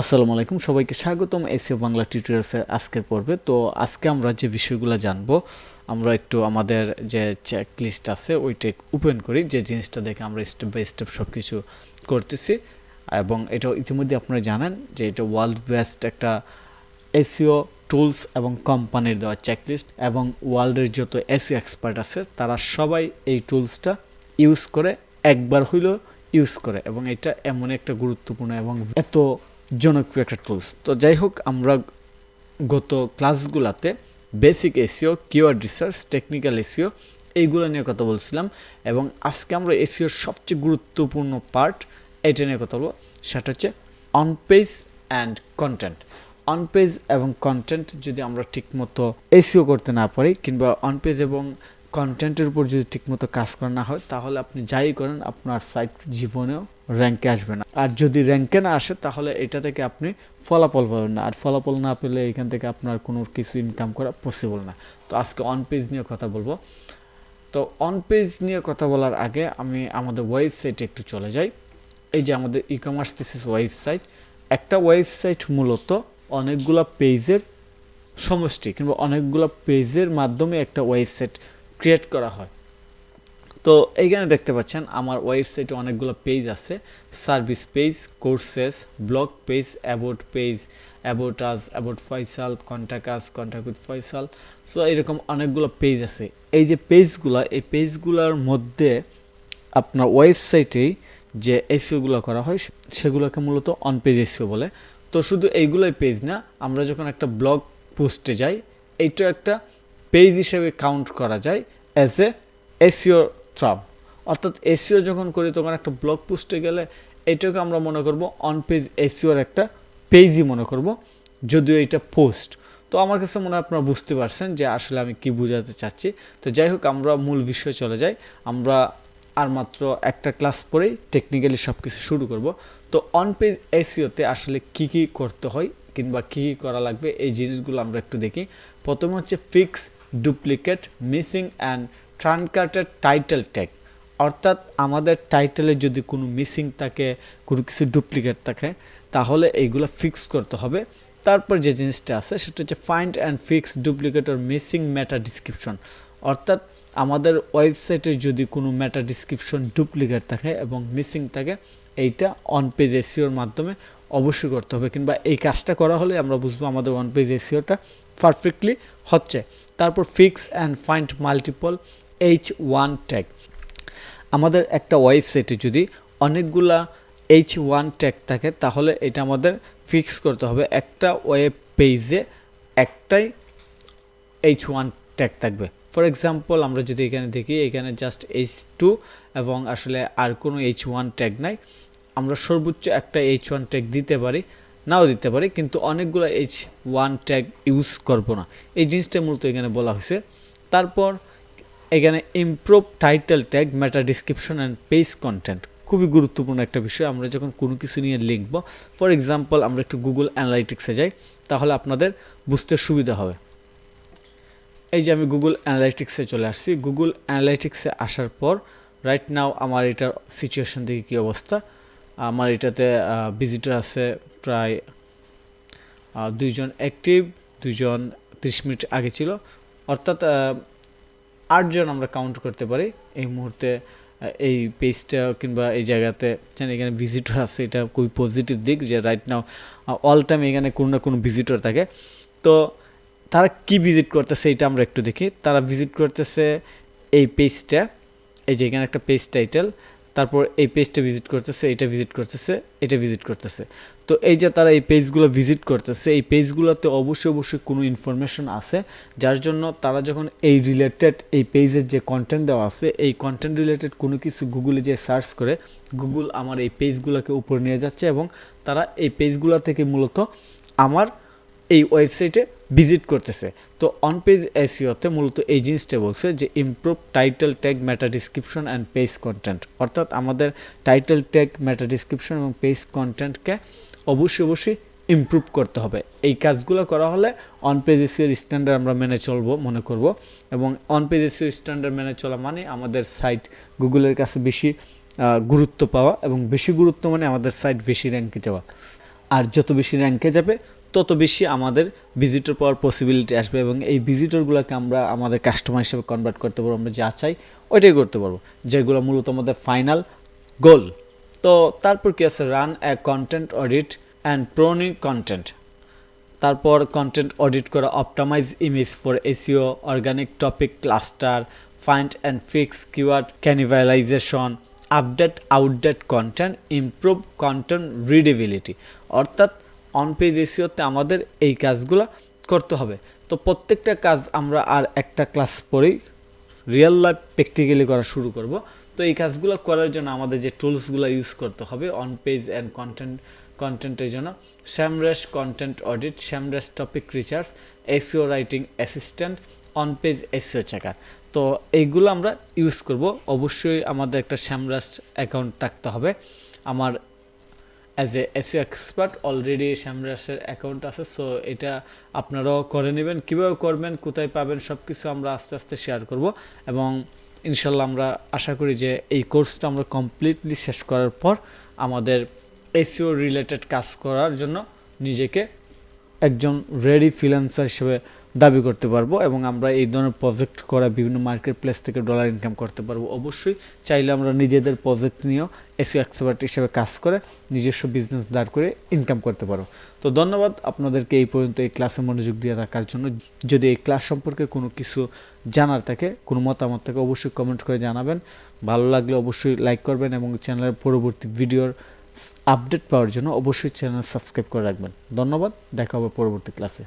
আসসালামু আলাইকুম। সবাইকে স্বাগতম এসিও বাংলা টিউটোরিয়ালসের আজকের পর্বে। তো আজকে আমরা যে বিষয়গুলো জানব, আমরা একটু আমাদের যে চেক লিস্ট আছে, ওইটা ওপেন করি, যে জিনিসটা দেখে আমরা স্টেপ বাই স্টেপ সব কিছু করতেছি। এবং এটা ইতিমধ্যে আপনারা জানেন যে এটা ওয়ার্ল্ড বেস্ট একটা এসিও টুলস এবং কোম্পানির দেওয়া চেকলিস্ট এবং ওয়ার্ল্ডের যত এসিও এক্সপার্ট আছে, তারা সবাই এই টুলসটা ইউজ করে, একবার হইলেও ইউজ করে। এবং এটা এমন একটা গুরুত্বপূর্ণ এবং এত জনপ্রিয় একটা টুলস তো যাই হোক, আমরা গত ক্লাসগুলোতে basic SEO keyword research technical SEO এইগুলো নিয়ে কথা বলছিলাম এবং আজকে আমরা এসিওর সবচেয়ে গুরুত্বপূর্ণ পার্ট এটা নিয়ে কথা বলব। সেটা হচ্ছে on page and content on page এবং কন্টেন্ট যদি আমরা ঠিকমতো এসিও করতে না পারি কিংবা অন পেজ এবং কন্টেন্টের উপর যদি ঠিকমতো কাজ করা না হয়, তাহলে আপনি যাই করেন, আপনার সাইট জীবনেও র্যাঙ্কে আসবে না। আর যদি র্যাঙ্কে না আসে, তাহলে এটা থেকে আপনি ফলাফল পাবেন না। আর ফলাফল না পেলে এখান থেকে আপনার কোনো কিছু ইনকাম করা পসিবল না। তো আজকে অন পেজ নিয়ে কথা বলব। তো অন পেজ নিয়ে কথা বলার আগে আমি আমাদের ওয়েবসাইটে একটু চলে যাই। এই যে আমাদের ই কমার্স দিস ওয়েবসাইট একটা ওয়েবসাইট মূলত অনেকগুলো পেজের সমষ্টি কিংবা অনেকগুলো পেজের মাধ্যমে একটা ওয়েবসাইট ক্রিয়েট করা হয়। তো এইখানে দেখতে পাচ্ছেন আমার ওয়েবসাইটে অনেকগুলো পেজ আছে। Service page courses blog page about page about us about Faisal contact us contact with Faisal so এরকম অনেকগুলো পেজ আছে। এই যে পেজগুলো এই পেজগুলোর মধ্যে আপনার ওয়েবসাইটেই যে এসিওগুলো করা হয়, সেগুলোকে মূলত অন পেজ এসিও বলে। তো শুধু এইগুলোই পেজ না, আমরা যখন একটা ব্লগ পোস্টে যাই, এইটা একটা পেজ হিসেবে কাউন্ট করা যায় অ্যাজ এ এসিও ট্রাম অর্থাৎ এসিও যখন করি, তখন একটা ব্লগ পোস্টে গেলে এটাকে আমরা মনে করব অন পেজ এসিওর একটা পেজই মনে করব, যদিও এটা পোস্ট তো আমার কাছে মনে হয় আপনারা বুঝতে পারছেন যে আসলে আমি কি বোঝাতে চাচ্ছি। তো যাই হোক, আমরা মূল বিষয়ে চলে যাই। আমরা আর মাত্র একটা ক্লাস পরেই টেকনিক্যালি সব কিছু শুরু করব। তো অন পেজ এসিওতে আসলে কি কি করতে হয় কিংবা কী কী করা লাগবে, এই জিনিসগুলো আমরা একটু দেখি। প্রথমে হচ্ছে fix duplicate missing and truncated title tag অর্থাৎ আমাদের টাইটেলে যদি কোনো মিসিং থাকে, কোনো কিছু ডুপ্লিকেট থাকে, তাহলে এইগুলো ফিক্স করতে হবে। তারপর যে জিনিসটা আছে, সেটা হচ্ছে find and fix duplicate or missing meta description অর্থাৎ আমাদের ওয়েবসাইটে যদি কোনো ম্যাটার ডিসক্রিপশন ডুপ্লিকেট থাকে এবং মিসিং থাকে, এইটা অন পেজ এসিওর মাধ্যমে অবশ্যই করতে হবে কিংবা এই কাজটা করা হলে আমরা বুঝব আমাদের ওয়ান পেজ এসিওটা পারফেক্টলি হচ্ছে। তারপর fix and find multiple H one tag আমাদের একটা ওয়েবসাইটে যদি অনেকগুলা এইচ ওয়ান ট্যাগ থাকে, তাহলে এটা আমাদের ফিক্স করতে হবে। একটা ওয়েব পেজে একটাই এইচ ওয়ান ট্যাগ থাকবে। ফর এক্সাম্পল আমরা যদি এখানে দেখি, এখানে জাস্ট এইচ টু এবং আসলে আর কোনো এইচ ওয়ান ট্যাগ নাই। আমরা সর্বোচ্চ একটা এইচ ওয়ান ট্যাগ দিতে পারি, নাও দিতে পারি, কিন্তু অনেকগুলো এইচ ওয়ান ট্যাগ ইউজ করব না। এই জিনিসটা মূলত এখানে বলা হয়েছে। তারপর এখানে improve title tag meta description and page content খুবই গুরুত্বপূর্ণ একটা বিষয়। আমরা যখন কোনো কিছু নিয়ে লিখব ফর এক্সাম্পল আমরা একটু গুগল অ্যানালাইটিক্সে যাই, তাহলে আপনাদের বুঝতে সুবিধা হবে। এই যে আমি গুগল অ্যানালাইটিক্সে চলে আসছি। গুগল অ্যানালাইটিক্সে আসার পর রাইট নাও আমার এটার সিচুয়েশন দেখি কী অবস্থা? আমার এটাতে ভিজিটর আছে প্রায় দুইজন অ্যাক্টিভ দুইজন ত্রিশ মিনিট আগে ছিল। অর্থাৎ আটজন আমরা কাউন্ট করতে পারি। এই মুহূর্তে এই পেজটা কিংবা এই জায়গাতে এখানে ভিজিটর আছে, এটা খুবই পজিটিভ দিক যে রাইট নাও অল টাইম এখানে কোনো না কোনো ভিজিটর থাকে। তো তারা কি ভিজিট করতেছে এটা আমরা একটু দেখি। তারা ভিজিট করতেছে এই পেজটা এই যে এখানে একটা পেজ টাইটেল তারপর এই পেজটা ভিজিট করতেছে এটা ভিজিট করতেছে, এটা ভিজিট করতেছে। তো এই যে তারা এই পেজগুলো ভিজিট করতেছে, এই পেজগুলোতে অবশ্যই অবশ্যই কোনো ইনফরমেশন আছে, যার জন্য তারা যখন এই রিলেটেড এই পেজের যে কন্টেন্ট দেওয়া আছে, এই কন্টেন্ট রিলেটেড কোনো কিছু গুগলে যে সার্চ করে গুগল আমার এই পেজগুলোকে উপরে নিয়ে যাচ্ছে এবং তারা এই পেজগুলো থেকে মূলত আমার এই ওয়েবসাইটে ভিজিট করতেছে। তো অন পেজ এসিওতে মূলত এই জিনিসটা বলছে যে improve title tag meta description and page content অর্থাৎ আমাদের টাইটেল ট্যাগ ম্যাটার ডিসক্রিপশন এবং পেজ কন্টেন্টকে অবশ্যই অবশ্যই ইমপ্রুভ করতে হবে। এই কাজগুলো করা হলে অন পেজ এসিওর স্ট্যান্ডার্ড আমরা মেনে চলবো, মনে করব। এবং অন পেজ এসিওর স্ট্যান্ডার্ড মেনে চলা মানে আমাদের সাইট গুগলের কাছে বেশি গুরুত্ব পাওয়া এবং বেশি গুরুত্ব মানে আমাদের সাইট বেশি র্যাঙ্কে যাওয়া। আর যত বেশি র্যাঙ্কে যাবে তত বেশি আমাদের ভিজিটর পাওয়ার পসিবিলিটি আসবে এবং এই ভিজিটরগুলোকে আমরা আমাদের কাস্টমার হিসেবে কনভার্ট করতে পারব, আমরা যা চাই ওইটাই করতে পারব। যেগুলো মূলত আমাদের ফাইনাল গোল তো তারপর কি আছে? Run a content audit and prune content তারপর কন্টেন্ট অডিট করা optimise image for SEO organic topic cluster find and fix keyword cannibalisation update outdate content improve content readability অর্থাৎ অন পেজ এসিওতে আমাদের এই কাজগুলো করতে হবে। তো প্রত্যেকটা কাজ আমরা আর একটা ক্লাস পরেই রিয়েল লাইফ প্র্যাকটিক্যালি করা শুরু করব। তো এই কাজগুলো করার জন্য আমাদের যে টুলসগুলো ইউজ করতে হবে অন পেজ অ্যান্ড কন্টেন্ট কন্টেন্টের জন্য। Semrush content audit Semrush topic research SEO writing assistant on page SEO checker তো এইগুলো আমরা ইউজ করব। অবশ্যই আমাদের একটা শ্যামরাস অ্যাকাউন্ট থাকতে হবে। আমার as a SEO expert already শ্যামরাসের account আছে সো এটা আপনারাও করে নেবেন। কীভাবে করবেন, কোথায় পাবেন সব কিছু আমরা আস্তে আস্তে শেয়ার করব এবং ইনশাল্লাহ আমরা আশা করি যে এই কোর্সটা আমরা কমপ্লিটলি শেষ করার পর আমাদের এসিও রিলেটেড কাজ করার জন্য নিজেকে একজন রেডি ফ্রিল্যান্সার হিসেবে দাবি করতে পারব এবং আমরা এই ধরনের প্রজেক্ট করা বিভিন্ন মার্কেট প্লেস থেকে ডলার ইনকাম করতে পারব। অবশ্যই চাইলে আমরা নিজেদের প্রজেক্ট নিয়েও এসিও এক্সপার্ট হিসেবে কাজ করে নিজস্ব বিজনেস দাঁড় করে ইনকাম করতে পারো তো ধন্যবাদ আপনাদেরকে এই পর্যন্ত এই ক্লাসে মনোযোগ দিয়ে রাখার জন্য। যদি এই ক্লাস সম্পর্কে কোনো কিছু জানার থাকে, কোনো মতামত থাকে, অবশ্যই কমেন্ট করে জানাবেন। ভালো লাগলে অবশ্যই লাইক করবেন এবং চ্যানেলের পরবর্তী ভিডিওর আপডেট পাওয়ার জন্য অবশ্যই চ্যানেল সাবস্ক্রাইব করে রাখবেন। ধন্যবাদ, দেখা হবে পরবর্তী ক্লাসে